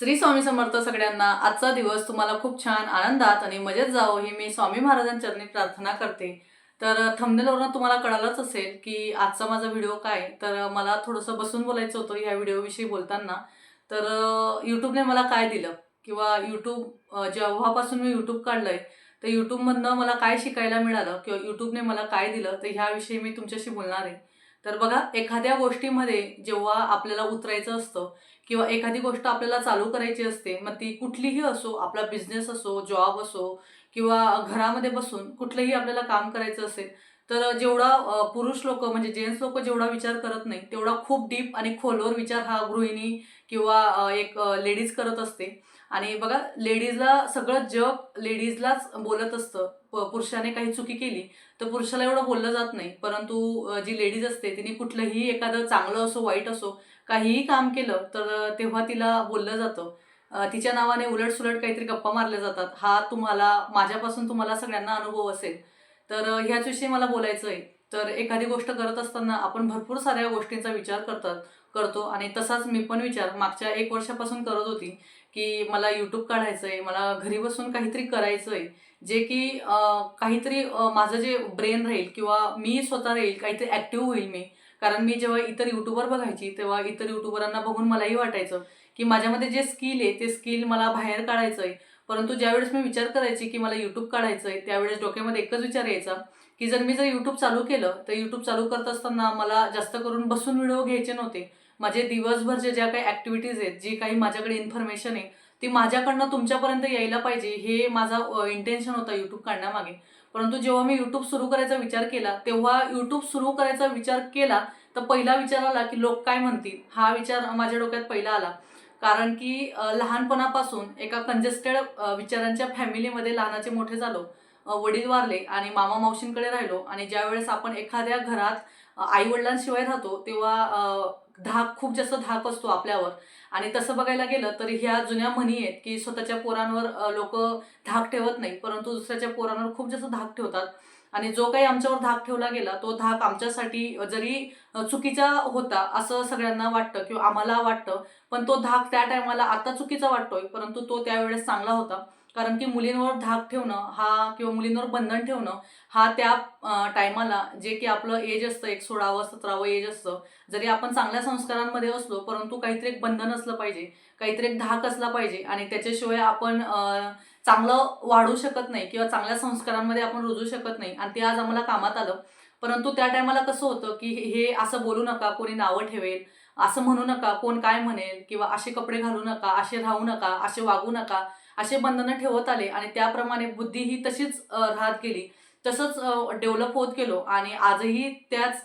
श्री स्वामी समर्थ सगळ्यांना आजचा दिवस तुम्हाला खूप छान आनंदात आणि मजेत जावो ही मी स्वामी महाराजांचरणी प्रार्थना करते. तर थंबनेलवरून तुम्हाला कळालंच असेल की आजचा माझा व्हिडिओ काय? तर मला थोडंसं बसून बोलायचं होतं ह्या व्हिडिओविषयी बोलताना. तर यूट्यूबने मला काय दिलं? किंवा यूट्यूब जेव्हापासून मी यूट्यूब काढलंय तर यूट्यूबमधनं मला काय शिकायला मिळालं? किंवा यूट्यूबने मला काय दिलं? तर ह्याविषयी मी तुमच्याशी बोलणार आहे. तर बघा एखाद्या गोष्टीमध्ये जेव्हा आपल्याला उतरायचं असतं किंवा एखादी गोष्ट आपल्याला चालू करायची असते मग ती कुठलीही असो आपला बिझनेस असो जॉब असो किंवा घरामध्ये बसून कुठलंही आपल्याला काम करायचं असेल तर जेवढा पुरुष लोक म्हणजे जेंट्स लोक जेवढा विचार करत नाही तेवढा खूप डीप आणि खोलवर विचार हा गृहिणी किंवा एक लेडीज करत असते. आणि बघा लेडीजला सगळं जग लेडीजलाच बोलत असतं. प- पुरुषाने काही चुकी केली तर पुरुषाला एवढं बोललं जात नाही. परंतु जी लेडीज असते तिने कुठलंही एखादं चांगलं असो वाईट असो काहीही काम केलं तर तेव्हा तिला बोललं जातं. तिच्या नावाने उलट सुलट काहीतरी गप्पा मारल्या जातात. हा तुम्हाला माझ्यापासून तुम्हाला सगळ्यांना अनुभव असेल. तर ह्याच विषयी मला बोलायचं आहे तर एखादी गोष्ट करत असताना आपण भरपूर साऱ्या गोष्टींचा विचार करतात करतो. आणि तसाच मी पण विचार मागच्या एक वर्षापासून करत होती की मला यूट्यूब काढायचं आहे मला घरी बसून काहीतरी करायचं आहे जे की काहीतरी माझं जे ब्रेन राहील किंवा मी स्वतः राहील काहीतरी ॲक्टिव्ह होईल मी. कारण मी जेव्हा इतर युट्यूबर बघायची तेव्हा इतर युट्यूबरांना बघून मलाही वाटायचं की माझ्यामध्ये जे स्किल आहे ते स्किल मला बाहेर काढायचं आहे परंतु ज्यावेळेस मी विचार करायची की मला यूट्यूब काढायचं आहे त्यावेळेस डोक्यामध्ये एकच विचार यायचा की जर मी जर यूट्यूब चालू केलं तर यूट्यूब चालू करत असताना मला जास्त करून बसून व्हिडिओ घ्यायचे नव्हते. माझे दिवसभर जे ज्या काही ॲक्टिव्हिटीज आहेत जी काही माझ्याकडे इन्फॉर्मेशन आहे ती माझ्याकडनं तुमच्यापर्यंत यायला पाहिजे. हे माझा इंटेन्शन होता यूट्यूब काढण्यामागे. परंतु जेव्हा मी यूट्यूब सुरू करायचा विचार केला तेव्हा यूट्यूब सुरू करायचा विचार केला तर पहिला विचार आला की लोक काय म्हणतील? हा विचार माझ्या डोक्यात पहिला आला. कारण की लहानपणापासून एका कंजेस्टेड विचारांच्या फॅमिलीमध्ये लहानाचे मोठे झालो वडील वारले आणि मामा मावशींकडे राहिलो आणि ज्यावेळेस आपण एखाद्या घरात आई वडिलांशिवाय राहतो तेव्हा धाक खूप जास्त धाक असतो आपल्यावर. आणि तसं बघायला गेलं तर ह्या जुन्या म्हणी आहेत की स्वतःच्या पोरांवर लोक धाक ठेवत नाही परंतु दुसऱ्याच्या पोरांवर खूप जास्त धाक ठेवतात. आणि जो काही आमच्यावर धाक ठेवला गेला तो धाक आमच्यासाठी जरी चुकीचा होता असं सगळ्यांना वाटतं किंवा आम्हाला वाटतं पण तो धाक त्या टायमाला आता चुकीचा वाटतोय परंतु तो त्यावेळेस चांगला होता. कारण की मुलींवर धाक ठेवणं हा किंवा मुलींवर बंधन ठेवणं हा त्या टायमाला जे की आपलं एज असतं एक सोळावं सतरावं एज असतं. जरी आपण चांगल्या संस्कारांमध्ये असलो परंतु काहीतरी एक बंधन असलं पाहिजे काहीतरी एक धाक असला पाहिजे आणि त्याच्याशिवाय आपण चांगलं वाढू शकत नाही किंवा चांगल्या संस्कारांमध्ये आपण रुजू शकत नाही. आणि ते आज आम्हाला कामात आलं. परंतु त्या टायमाला कसं होतं की हे असं बोलू नका कोणी नावं ठेवेल असं म्हणू नका कोण काय म्हणेल किंवा असे कपडे घालू नका असे राहू नका असे वागू नका असे बंधनं ठेवत आले आणि त्याप्रमाणे बुद्धी ही तशीच राहत गेली. तसंच डेव्हलप होत गेलो आणि आजही त्याच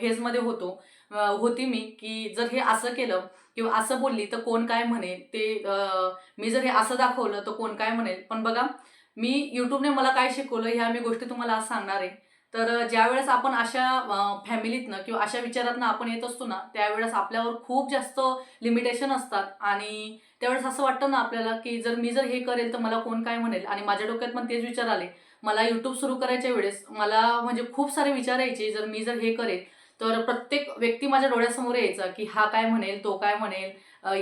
फेजमध्ये होतो. होती मी की जर हे असं केलं किंवा असं बोलली तर कोण काय म्हणेल? ते मी जर हे असं दाखवलं तर कोण काय म्हणेल? पण बघा मी यूट्यूबने मला काय शिकवलं ह्या मी गोष्टी तुम्हाला आज सांगणार आहे. तर ज्यावेळेस आपण अशा फॅमिलीतनं किंवा अशा विचारातनं आपण येत असतो ना त्यावेळेस आपल्यावर खूप जास्त लिमिटेशन असतात. आणि त्यावेळेस असं वाटतं ना आपल्याला की जर मी जर हे करेल तर मला कोण काय म्हणेल? आणि माझ्या डोक्यात पण तेच विचार आले. मला यूट्यूब सुरू करायच्या वेळेस मला म्हणजे खूप सारे विचार यायचे जर मी जर हे करेल तर प्रत्येक व्यक्ती माझ्या डोळ्यासमोर यायचा की हा काय म्हणेल तो काय म्हणेल?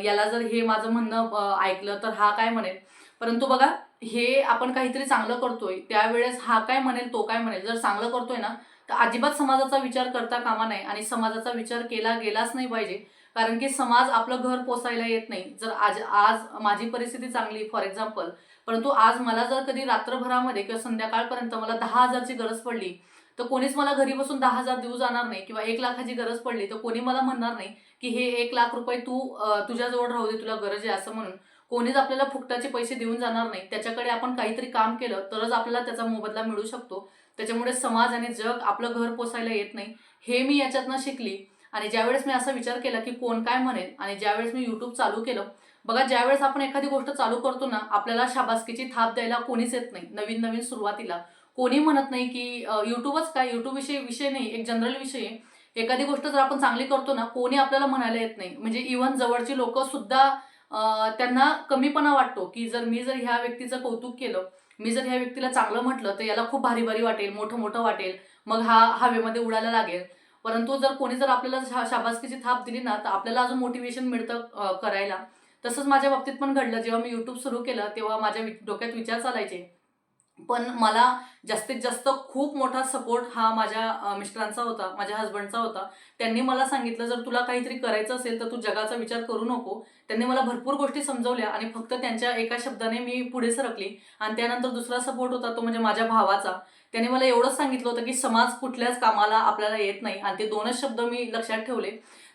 याला जर हे माझं म्हणणं ऐकलं तर हा काय म्हणेल? परंतु बघा हे आपण काहीतरी चांगलं करतोय त्यावेळेस हा काय म्हणेल तो काय म्हणेल जर चांगलं करतोय ना तर अजिबात समाजाचा विचार करता कामा नाही आणि समाजाचा विचार केला गेलाच नाही पाहिजे. कारण की समाज आपलं घर पोसायला येत नाही. जर आज आज माझी परिस्थिती चांगली फॉर एक्झाम्पल परंतु आज मला जर कधी रात्रभरामध्ये किंवा संध्याकाळपर्यंत मला दहा हजारची गरज पडली तर कोणीच मला घरी बसून दहा हजार देऊ जाणार नाही किंवा एक लाखाची गरज पडली तर कोणी मला म्हणणार नाही की हे एक लाख रुपये तू तुझ्याजवळ राहू दे तुला गरज आहे असं म्हणून. कोणीच आपल्याला फुकटाचे पैसे देऊन जाणार नाही. त्याच्याकडे आपण काहीतरी काम केलं तरच आपल्याला त्याचा मोबदला मिळू शकतो. त्याच्यामुळे समाज आणि जग आपलं घर पोसायला येत नाही. हे मी याच्यातनं शिकली. आणि ज्यावेळेस मी असा विचार केला की कोण काय म्हणेल आणि ज्यावेळेस मी यूट्यूब चालू केलं बघा ज्यावेळेस आपण एखादी गोष्ट चालू करतो ना आपल्याला शाबासकीची थाप द्यायला कोणीच येत नाही. नवीन नवीन सुरुवातीला. कोणी म्हणत नाही की यूट्यूबच काय? युट्यूबविषयी विषय नाही. एक जनरल विषय आहे. एखादी गोष्ट जर आपण चांगली करतो ना कोणी आपल्याला म्हणायला येत नाही. म्हणजे इव्हन जवळची लोक सुद्धा त्यांना कमीपणा वाटतो की जर मी जर ह्या व्यक्तीचं कौतुक केलं मी जर ह्या व्यक्तीला चांगलं म्हटलं तर याला खूप भारी भारी वाटेल मोठं मोठं वाटेल मग हा हवेमध्ये उडायला लागेल. परंतु जर कोणी जर आपल्याला शा- शाबासकीची थाप दिली ना तर आपल्याला अजून मोटिवेशन मिळतं करायला. तसंच माझ्या बाबतीत पण घडलं. जेव्हा मी यूट्यूब सुरू केलं तेव्हा माझ्या डोक्यात विचार चालायचे पण मला जास्तीत जास्त खूप मोठा सपोर्ट हा माझ्या मिस्टरांचा होता माझ्या हस्बंडचा होता. त्यांनी मला सांगितलं जर तुला काहीतरी करायचं असेल तर तू जगाचा विचार करू नको. त्यांनी मला भरपूर गोष्टी समजवल्या आणि फक्त त्यांच्या एका शब्दाने मी पुढे सरकली. आणि त्यानंतर दुसरा सपोर्ट होता तो म्हणजे माझ्या भावाचा. त्याने मला एवढंच सांगितलं होतं की समाज कुठल्याच कामाला आपल्याला येत नाही. आणि ते दोनच शब्द मी लक्षात ठेवले.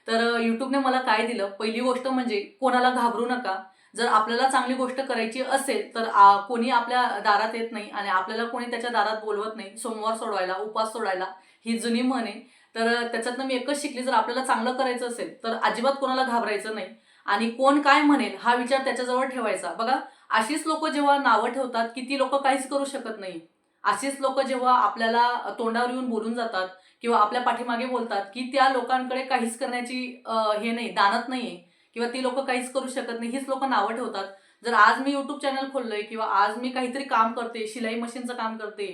तर यूट्यूबने मला काय दिलं? पहिली गोष्ट म्हणजे कोणाला घाबरू नका. जर आपल्याला चांगली गोष्ट करायची असेल तर कोणी आपल्या दारात येत नाही आणि आपल्याला कोणी त्याच्या दारात बोलवत नाही सोमवार सोडवायला उपास सोडायला ही जुनी म्हण आहे तर त्याच्यातनं मी एकच शिकली जर आपल्याला चांगलं करायचं असेल तर अजिबात कोणाला घाबरायचं नाही. आणि कोण काय म्हणेल हा विचार त्याच्याजवळ ठेवायचा. बघा अशीच लोक जेव्हा नावं ठेवतात की ती लोक काहीच करू शकत नाही. अशीच लोक जेव्हा आपल्याला तोंडावर येऊन बोलून जातात किंवा आपल्या पाठीमागे बोलतात की त्या लोकांकडे काहीच करण्याची हे नाही दानत नाहीये. किंवा ती लोक काहीच करू शकत नाही. हीच लोक नावं ठेवतात. जर आज मी युट्यूब चॅनल खोललंय किंवा आज मी काहीतरी काम करते शिलाई मशीनचं काम करते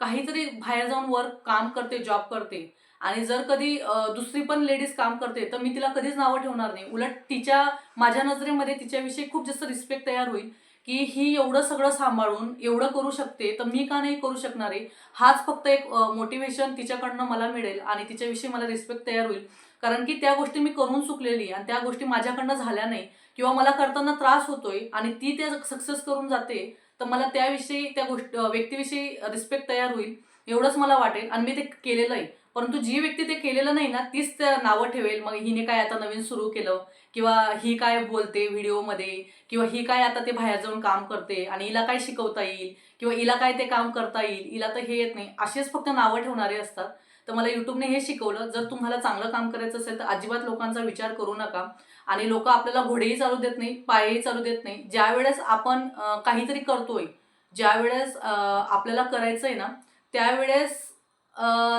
काहीतरी बाहेर जाऊन वर्क काम करते जॉब करते आणि जर कधी दुसरी पण लेडीज काम करते तर मी तिला कधीच नावं ठेवणार नाही. उलट तिच्या माझ्या नजरेमध्ये तिच्याविषयी खूप जास्त रिस्पेक्ट तयार होईल की ही एवढं सगळं सांभाळून एवढं करू शकते तर मी का नाही करू शकणार आहे? हाच फक्त एक मोटिवेशन तिच्याकडनं मला मिळेल आणि तिच्याविषयी मला रिस्पेक्ट तयार होईल. कारण की त्या गोष्टी मी करून चुकलेली आणि त्या गोष्टी माझ्याकडनं झाल्या नाही. किंवा मला करताना त्रास होतोय आणि ती त्या सक्सेस करून जाते तर मला त्याविषयी त्या गोष्ट व्यक्तीविषयी रिस्पेक्ट तयार होईल एवढंच मला वाटेल आणि मी ते केलेलं आहे. परंतु जी व्यक्ती ते केलेलं नाही ना तीच त्या नावं ठेवेल. मग हिने काय आता नवीन सुरू केलं? किंवा ही काय बोलते व्हिडिओमध्ये? किंवा ही काय आता ते बाहेर जाऊन काम करते आणि हिला काय शिकवता येईल? किंवा हिला काय ते काम करता येईल? हिला तर हे येत नाही. असेच फक्त नावं ठेवणारे असतात. तर मला युट्यूबने हे शिकवलं. जर तुम्हाला चांगलं काम करायचं असेल तर अजिबात लोकांचा विचार करू नका. आणि लोक आपल्याला घोडेही चालू देत नाही पायही चालू देत नाही. ज्या वेळेस आपण काहीतरी करतोय ज्या वेळेस आपल्याला करायचं आहे ना त्यावेळेस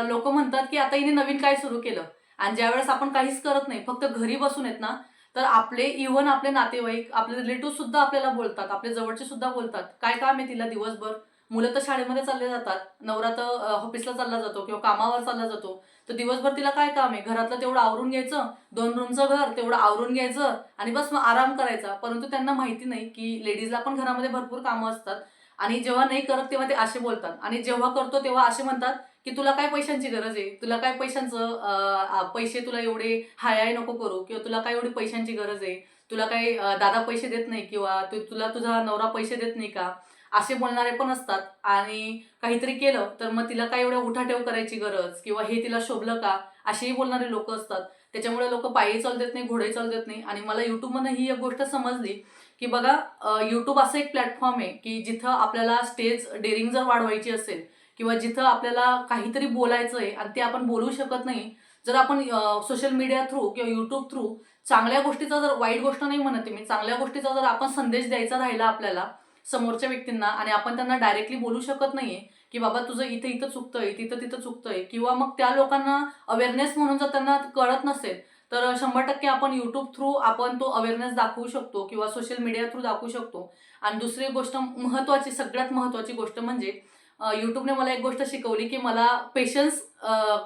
लोक म्हणतात की आता हिने नवीन काय सुरू केलं? आणि ज्यावेळेस आपण काहीच करत नाही फक्त घरी बसून येत ना तर आपले इव्हन आपले नातेवाईक आपले रिलेटिव्ह सुद्धा आपल्याला बोलतात आपले जवळचे सुद्धा बोलतात. काय काम आहे तिला दिवसभर? मुलं तर शाळेमध्ये चालले जातात. नवरा तर ऑफिसला चालला जातो किंवा कामावर चालला जातो. तर दिवसभर तिला काय काम आहे? घरातलं तेवढं आवरून घ्यायचं दोन रूमचं घर तेवढं आवरून घ्यायचं आणि बस मग आराम करायचा. परंतु त्यांना माहिती नाही की लेडीजला पण घरामध्ये भरपूर कामं असतात. आणि जेव्हा नाही करत तेव्हा ते असे बोलतात. आणि जेव्हा करतो तेव्हा असे म्हणतात की तुला काय पैशांची गरज आहे? तुला काय पैशांचं पैसे तुला एवढे हाय हाय नको करू? किंवा तुला काय एवढी पैशांची गरज आहे? तुला काही दादा पैसे देत नाही किंवा तू तुला तुझा नवरा पैसे देत नाही का? असे बोलणारे पण असतात. आणि काहीतरी केलं तर मग तिला काय एवढ्या उठाठेव करायची गरज? किंवा हे तिला शोभलं का? असेही बोलणारे लोक असतात. त्याच्यामुळे लोक पायी चालू देत नाही घोडे चालू देत नाही. आणि मला युट्यूबमधनं ही एक गोष्ट समजली की बघा युट्यूब असं एक प्लॅटफॉर्म आहे की जिथं आपल्याला स्टेज डेअरिंग जर वाढवायची असेल किंवा जिथं आपल्याला काहीतरी बोलायचं आहे आणि ते आपण बोलू शकत नाही जर आपण सोशल मीडिया थ्रू किंवा युट्यूब थ्रू चांगल्या गोष्टीचा जर वाईट गोष्ट नाही म्हणते मी चांगल्या गोष्टीचा जर आपण संदेश द्यायचा राहिला आपल्याला समोरच्या व्यक्तींना आणि आपण त्यांना डायरेक्टली बोलू शकत नाहीये की बाबा तुझं इथं इथं चुकतंय तिथं तिथं चुकतंय. किंवा मग त्या लोकांना अवेअरनेस म्हणून जर त्यांना कळत नसेल तर शंभर टक्के आपण युट्यूब थ्रू आपण तो अवेअरनेस दाखवू शकतो किंवा सोशल मीडिया थ्रू दाखवू शकतो. आणि दुसरी गोष्ट महत्त्वाची सगळ्यात महत्त्वाची गोष्ट म्हणजे यूट्यूबने मला एक गोष्ट शिकवली की मला पेशन्स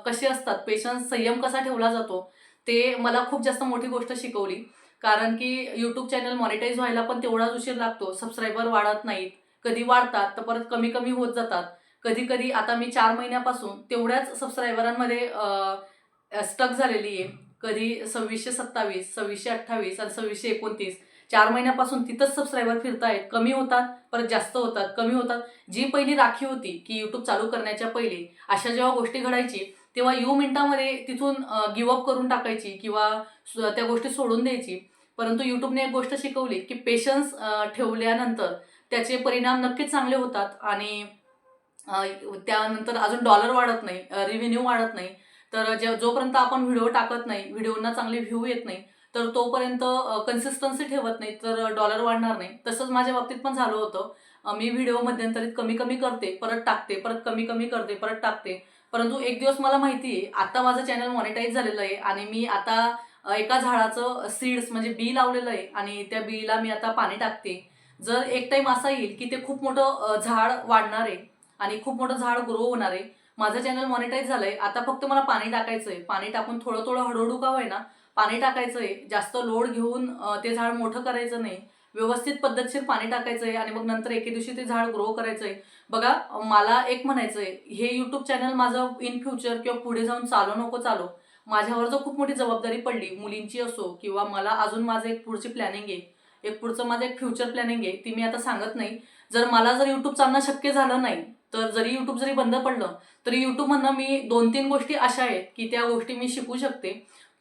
कसे असतात पेशन्स संयम कसा ठेवला जातो ते मला खूप जास्त मोठी गोष्ट शिकवली. कारण की यूट्यूब चॅनल मॉनिटाईज व्हायला पण तेवढाच उशीर लागतो. सबस्क्रायबर वाढत नाहीत. कधी वाढतात तर परत कमी कमी होत जातात. कधी कधी आता मी चार महिन्यापासून तेवढ्याच सबस्क्रायबरांमध्ये स्टक झालेली आहे. कधी सव्वीसशे सत्तावीस सव्वीसशे अठ्ठावीस आणि सव्वीसशे एकोणतीस. चार महिन्यापासून तिथंच सबस्क्रायबर फिरतायत. कमी होतात परत जास्त होतात कमी होतात. जी पहिली राखी होती की यूट्यूब चालू करण्याच्या पहिले अशा जेव्हा गोष्टी घडायची तेव्हा यू मिनिटामध्ये तिथून गिवअप करून टाकायची किंवा त्या गोष्टी सोडून द्यायची. परंतु यूट्यूबने एक गोष्ट शिकवली की पेशन्स ठेवल्यानंतर त्याचे परिणाम नक्कीच चांगले होतात आणि त्यानंतर अजून डॉलर वाढत नाही रिव्हेन्यू वाढत नाही. तर जे जोपर्यंत आपण व्हिडिओ टाकत नाही व्हिडिओना चांगले व्ह्यू येत नाही तर तोपर्यंत कन्सिस्टन्सी ठेवत नाही तर डॉलर वाढणार नाही. तसंच माझ्या बाबतीत पण झालं होतं. मी व्हिडिओ मध्यंतरीत कमी कमी करते परत टाकते परत कमी कमी करते परत टाकते. परंतु एक दिवस मला माहिती आहे आता माझं चॅनल मॉनिटाईज झालेलं आहे आणि मी आता एका झाडाचं सीड्स म्हणजे बी लावलेलं आहे आणि त्या बीला मी आता पाणी टाकते. जर एक टाईम असा येईल की ते खूप मोठं झाड वाढणार आहे आणि खूप मोठं झाड ग्रो होणार आहे. माझं चॅनल मॉनिटाईज झालंय. आता फक्त मला पाणी टाकायचं आहे. पाणी टाकून थोडं थोडं हळूहळू का होईना पाणी टाकायचं आहे. जास्त लोड घेऊन ते झाड मोठं करायचं नाही. व्यवस्थित पद्धतशीर पाणी टाकायचं आहे आणि मग नंतर एके दिवशी ते झाड ग्रो करायचं आहे बघा मला एक म्हणायचं आहे हे यूट्यूब चॅनल माझं इन फ्युचर किंवा पुढे जाऊन चालू नको चालू. माझ्यावर जो खूप मोठी जबाबदारी पडली मुलींची असो किंवा मला अजून माझं एक पुढची प्लॅनिंग आहे एक पुढचं माझं एक फ्युचर प्लॅनिंग आहे ती मी आता सांगत नाही. जर मला जर यूट्यूब चालणं शक्य झालं नाही तर जरी यूट्यूब जरी बंद पडलं तरी यूट्यूबमधनं मी दोन तीन गोष्टी अशा आहेत की त्या गोष्टी मी शिकू शकते.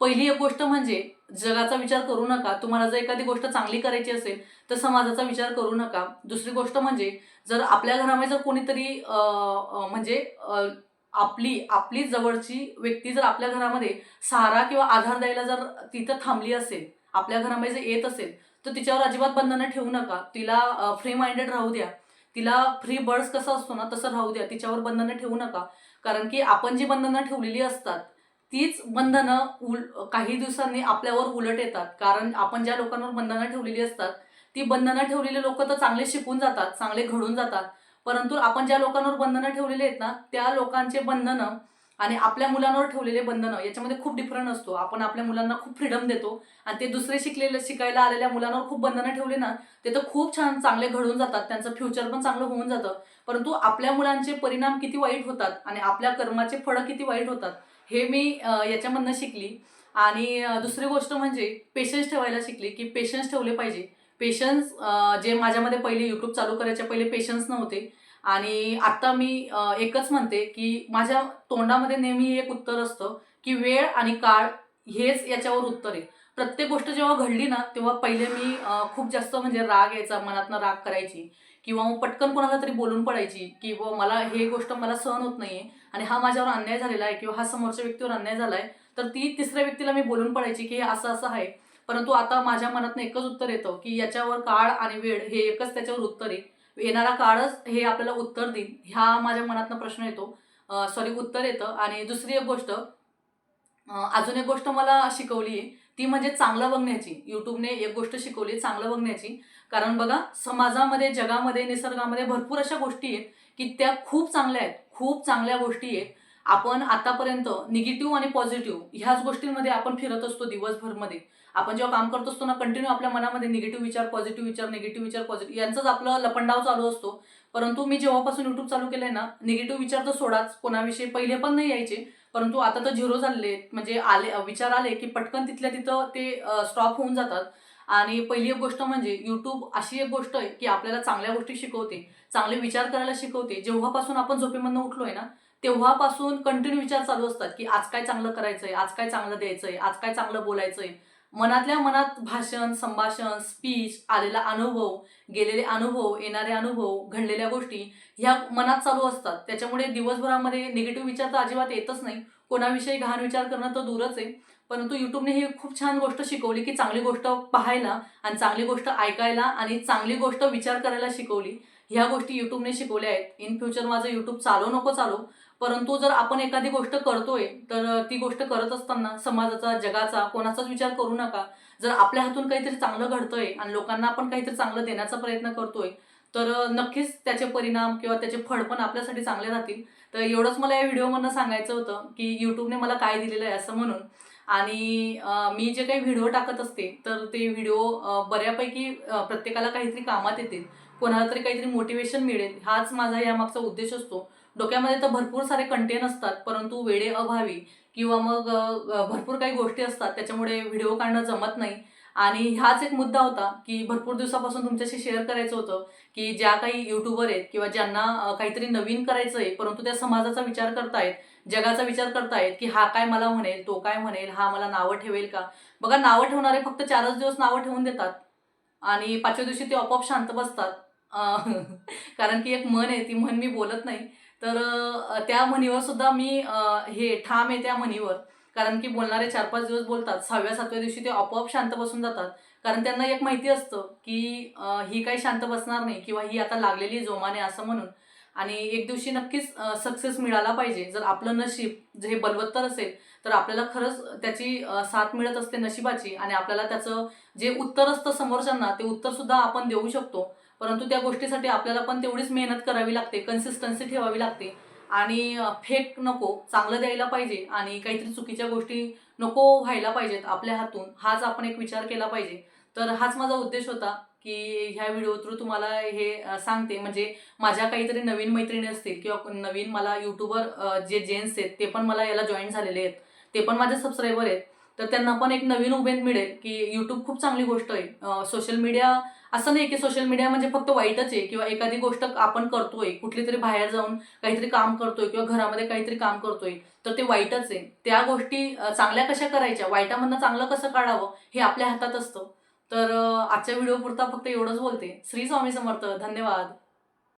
पहिली एक गोष्ट म्हणजे जगाचा विचार करू नका. तुम्हाला जर एखादी गोष्ट चांगली करायची असेल तर समाजाचा विचार करू नका. दुसरी गोष्ट म्हणजे जर आपल्या घरामध्ये जर कोणीतरी म्हणजे आपली आपली जवळची व्यक्ती जर आपल्या घरामध्ये सहारा किंवा आधार द्यायला जर तिथं थांबली असेल आपल्या घरामध्ये जर येत असेल तर तिच्यावर अजिबात बंधनं ठेवू नका. तिला फ्री माइंडेड राहू द्या. तिला फ्री बर्ड्स कसं असतो ना तसं राहू द्या. तिच्यावर बंधनं ठेवू नका. कारण की आपण जी बंधनं ठेवलेली असतात तीच बंधनं उल काही दिवसांनी आपल्यावर उलट येतात. कारण आपण ज्या लोकांवर बंधनं ठेवलेली असतात ती बंधनं ठेवलेले लोक तर चांगले शिकून जातात चांगले घडून जातात. परंतु आपण ज्या लोकांवर बंधनं ठेवलेली आहेत ना त्या लोकांचे बंधनं आणि आपल्या मुलांवर ठेवलेले बंधनं याच्यामध्ये खूप डिफरंट असतो. आपण आपल्या मुलांना खूप फ्रीडम देतो आणि ते दुसरे शिकलेले शिकायला आलेल्या मुलांवर खूप बंधनं ठेवले ना ते तर खूप छान चांगले घडून जातात. त्यांचं फ्युचर पण चांगलं होऊन जातं. परंतु आपल्या मुलांचे परिणाम किती वाईट होतात आणि आपल्या कर्माचे फळं किती वाईट होतात हे मी याच्यामधनं शिकली. आणि दुसरी गोष्ट म्हणजे पेशन्स ठेवायला शिकली की पेशन्स ठेवले पाहिजे. पेशन्स जे माझ्यामध्ये पहिले यूट्यूब चालू करायच्या पहिले पेशन्स नव्हते. आणि आत्ता मी एकच म्हणते की माझ्या तोंडामध्ये नेहमी एक उत्तर असतं की वेळ आणि काळ हेच याच्यावर उत्तर आहे. प्रत्येक गोष्ट जेव्हा घडली ना तेव्हा पहिले मी खूप जास्त म्हणजे राग यायचा मनातनं राग करायची. किंवा मग पटकन कोणाला तरी बोलून पडायची की बुवा मला हे गोष्ट मला सहन होत नाहीये आणि हा माझ्यावर अन्याय झालेला आहे किंवा हा समोरच्या व्यक्तीवर अन्याय झालाय तर ती तिसऱ्या व्यक्तीला मी बोलून पडायची की हे असं असं आहे. परंतु आता माझ्या मनातनं एकच उत्तर येतं की याच्यावर काळ आणि वेळ हे एकच त्याच्यावर उत्तर आहे. येणारा काळच हे आपल्याला उत्तर देईल. ह्या माझ्या मनातनं प्रश्न येतो. सॉरी उत्तर येतं. आणि दुसरी एक गोष्ट अजून एक गोष्ट मला शिकवली आहे. ती म्हणजे चांगलं बघण्याची. यूट्यूबने एक गोष्ट शिकवली चांगलं बघण्याची. कारण बघा समाजामध्ये जगामध्ये निसर्गामध्ये भरपूर अशा गोष्टी आहेत की त्या खूप चांगल्या आहेत. खूप चांगल्या गोष्टी आहेत. आपण आतापर्यंत निगेटिव्ह आणि पॉझिटिव्ह ह्याच गोष्टींमध्ये आपण फिरत असतो दिवसभरमध्ये. आपण जेव्हा काम करत असतो ना कंटिन्यू आपल्या मनामध्ये निगेटिव्ह विचार पॉझिटिव्ह विचार निगेटिव्ह विचार पॉझिटिव्ह यांचाच आपलं लपंडाव चालू असतो. परंतु मी जेव्हापासून युट्यूब चालू केलंय ना निगेटिव्ह विचार तर सोडाच कोणाविषयी पहिले पण नाही यायचे. परंतु आता तर झिरो झालेले म्हणजे आले विचार आले की पटकन तिथल्या तिथं ते स्टॉप होऊन जातात. आणि पहिली एक गोष्ट म्हणजे यूट्यूब अशी एक गोष्ट आहे की आपल्याला चांगल्या गोष्टी शिकवते चांगले विचार करायला शिकवते. जेव्हापासून आपण झोपेमधनं उठलोय ना तेव्हापासून कंटिन्यू विचार चालू असतात की आज काय चांगलं करायचंय आज काय चांगलं द्यायचंय आज काय चांगलं बोलायचंय. मनातल्या मनात भाषण संभाषण स्पीच आलेला अनुभव गेलेले अनुभव येणारे अनुभव घडलेल्या गोष्टी ह्या मनात चालू असतात. त्याच्यामुळे दिवसभरामध्ये निगेटिव्ह विचार तर अजिबात येतच नाही. कोणाविषयी घाण विचार करणं तर दूरच आहे. परंतु युट्यूबने ही खूप छान गोष्ट शिकवली की चांगली गोष्ट पाहायला आणि चांगली गोष्ट ऐकायला आणि चांगली गोष्ट विचार करायला शिकवली. ह्या गोष्टी युट्यूबने शिकवल्या आहेत. इन फ्युचर माझं युट्यूब चालू नको चालू. परंतु जर आपण एखादी गोष्ट करतोय तर ती गोष्ट करत असताना समाजाचा जगाचा कोणाचाच विचार करू नका. जर आपल्या हातून काहीतरी चांगलं घडतंय आणि लोकांना आपण काहीतरी चांगलं देण्याचा प्रयत्न करतोय तर नक्कीच त्याचे परिणाम किंवा त्याचे फळ पण आपल्यासाठी चांगले राहतील. तर एवढंच मला या व्हिडिओमधनं सांगायचं होतं की यूट्यूबने मला काय दिलेलं आहे असं म्हणून. आणि मी जे काही व्हिडिओ टाकत असते तर ते व्हिडिओ बऱ्यापैकी प्रत्येकाला काहीतरी कामात येतील. कोणाला तरी काहीतरी मोटिवेशन मिळेल. हाच माझा यामागचा उद्देश असतो. डोक्यामध्ये तर भरपूर सारे कंटेन असतात परंतु वेळे अभावी किंवा मग भरपूर काही गोष्टी असतात त्याच्यामुळे व्हिडिओ काढणं जमत नाही. आणि हाच एक मुद्दा होता की भरपूर दिवसापासून तुमच्याशी शेअर करायचं होतं की ज्या काही युट्यूबर आहेत किंवा ज्यांना काहीतरी नवीन करायचं आहे परंतु त्या समाजाचा विचार करतायत जगाचा विचार करतायत की हा काय मला म्हणेल तो काय म्हणेल हा मला नावं ठेवेल का? बघा नावं ठेवणारे फक्त चारच दिवस नावं ठेवून देतात. आणि पाचव्या दिवशी ते आपोआप शांत बसतात. कारण की एक मन आहे ती म्हण मी बोलत नाही. तर त्या म्हणीवर सुद्धा मी हे ठाम आहे त्या म्हणीवर. कारण की बोलणारे चार पाच दिवस बोलतात. सहाव्या सातव्या दिवशी ते आपोआप शांत बसून जातात. कारण त्यांना एक माहिती असतं की ही काही शांत बसणार नाही किंवा ही आता लागलेली जोमाने असं म्हणून. आणि एक दिवशी नक्कीच सक्सेस मिळाला पाहिजे. जर आपलं नशीब जे हे बलवत्तर असेल तर आपल्याला खरंच त्याची साथ मिळत असते नशिबाची. आणि आपल्याला त्याचं जे उत्तर असतं समोरच्यांना ते उत्तरसुद्धा आपण देऊ शकतो. परंतु त्या गोष्टीसाठी आपल्याला पण तेवढीच मेहनत करावी लागते कन्सिस्टन्सी ठेवावी लागते. आणि फेक नको चांगलं द्यायला पाहिजे आणि काहीतरी चुकीच्या गोष्टी नको व्हायला पाहिजेत आपल्या हातून हाच आपण एक विचार केला पाहिजे. तर हाच माझा उद्देश होता की ह्या व्हिडिओ थ्रू तुम्हाला हे सांगते. म्हणजे माझ्या काहीतरी नवीन मैत्रिणी असतील किंवा नवीन मला युट्यूबर जे जेन्ट्स आहेत ते पण मला याला जॉईन झालेले आहेत. ते पण माझे सबस्क्रायबर आहेत. तर त्यांना पण एक नवीन उमेद मिळेल की यूट्यूब खूप चांगली गोष्ट आहे. सोशल मीडिया असं नाही की सोशल मीडिया म्हणजे फक्त वाईटच आहे किंवा एखादी गोष्ट आपण करतोय कुठली तरी बाहेर जाऊन काहीतरी काम करतोय किंवा घरामध्ये काहीतरी काम करतोय तर ते वाईटच आहे. त्या गोष्टी चांगल्या कशा करायच्या वाईटामधनं चांगलं कसं काढावं हे आपल्या हातात असतं. तर आजच्या व्हिडिओ पुरता फक्त एवढंच बोलते. श्री स्वामी समर्थ. धन्यवाद.